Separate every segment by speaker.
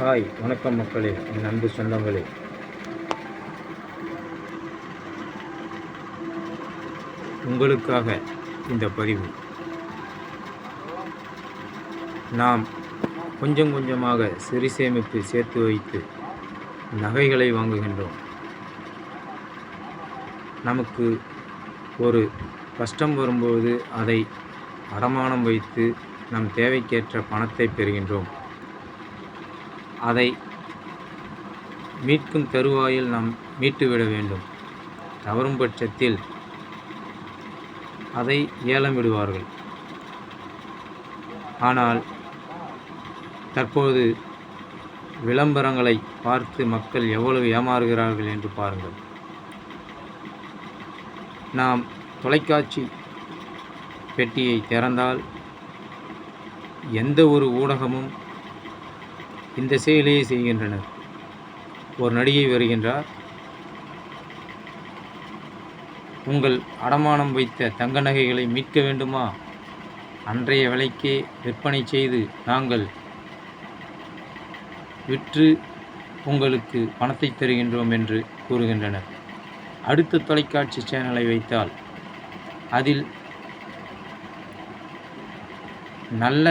Speaker 1: Hi வணக்கம் மக்களே. என் அன்பு சொந்தங்களே. உங்களுக்காக இந்த பதிவு. நாம் கொஞ்சம் கொஞ்சமாக சிறு சேமிப்பு சேர்த்து வைத்து நகைகளை வாங்குகின்றோம். நமக்கு ஒரு கஷ்டம் வரும்போது அதை அடமானம் வைத்து நம் தேவைக்கேற்ற பணத்தை பெறுகின்றோம். அதை மீட்கும் தருவாயில் நாம் மீட்டுவிட வேண்டும். தவறும் பட்சத்தில் அதை ஏலம் விடுவார்கள் ஆனால் தற்போது விளம்பரங்களை பார்த்து மக்கள் எவ்வளவு ஏமாறுகிறார்கள் என்று பாருங்கள். நாம் தொலைக்காட்சி பெட்டியை திறந்தால் எந்த ஒரு ஊடகமும் இந்த செயலையே செய்கின்றனர். ஒரு நடிகை வருகின்றார். உங்கள் அடமானம் வைத்த தங்க நகைகளை மீட்க வேண்டுமா? அன்றைய விலைக்கே விற்பனை செய்து நாங்கள் விற்று உங்களுக்கு பணத்தை தருகின்றோம் என்று கூறுகின்றனர். அடுத்த தொலைக்காட்சி சேனலை வைத்தால் அதில் நல்ல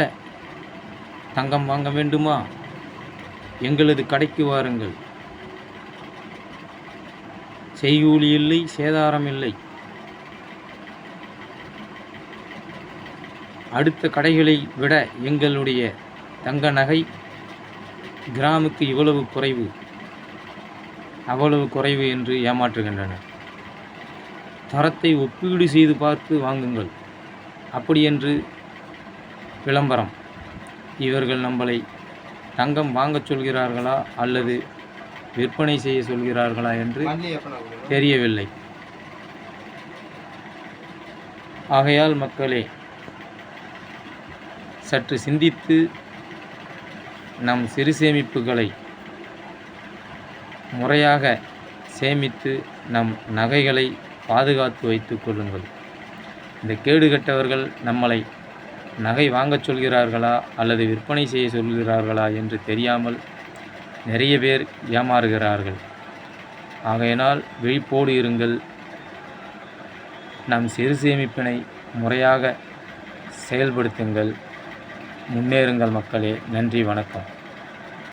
Speaker 1: தங்கம் வாங்க வேண்டுமா? எங்களது கடைக்கு வாருங்கள். செய்கூலி இல்லை சேதாரம் இல்லை. அடுத்த கடைகளை விட எங்களுடைய தங்க நகை கிராமுக்கு இவ்வளவு குறைவு. அவ்வளவு குறைவு என்று ஏமாற்றுகின்றனர் தரத்தை ஒப்பீடு செய்து பார்த்து வாங்குங்கள். அப்படி என்று விளம்பரம். இவர்கள் நம்மளை தங்கம் வாங்கச் சொல்கிறார்களா அல்லது விற்பனை செய்ய சொல்கிறார்களா என்று தெரியவில்லை. ஆகையால் மக்களே சற்று சிந்தித்து நம் சிறு சேமிப்புகளை முறையாக சேமித்து நம் நகைகளை பாதுகாத்து வைத்துக் கொள்ளுங்கள். இந்த கேடுகட்டவர்கள் நம்மளை நகை வாங்கச் சொல்கிறார்களா அல்லது விற்பனை செய்ய சொல்கிறார்களா என்று தெரியாமல் நிறைய பேர் ஏமாறுகிறார்கள். ஆகையினால் விழிப்போடு இருங்கள். நம் சிறு சேமிப்பினை முறையாக செயல்படுத்துங்கள். முன்னேறுங்கள் மக்களே. நன்றி வணக்கம்.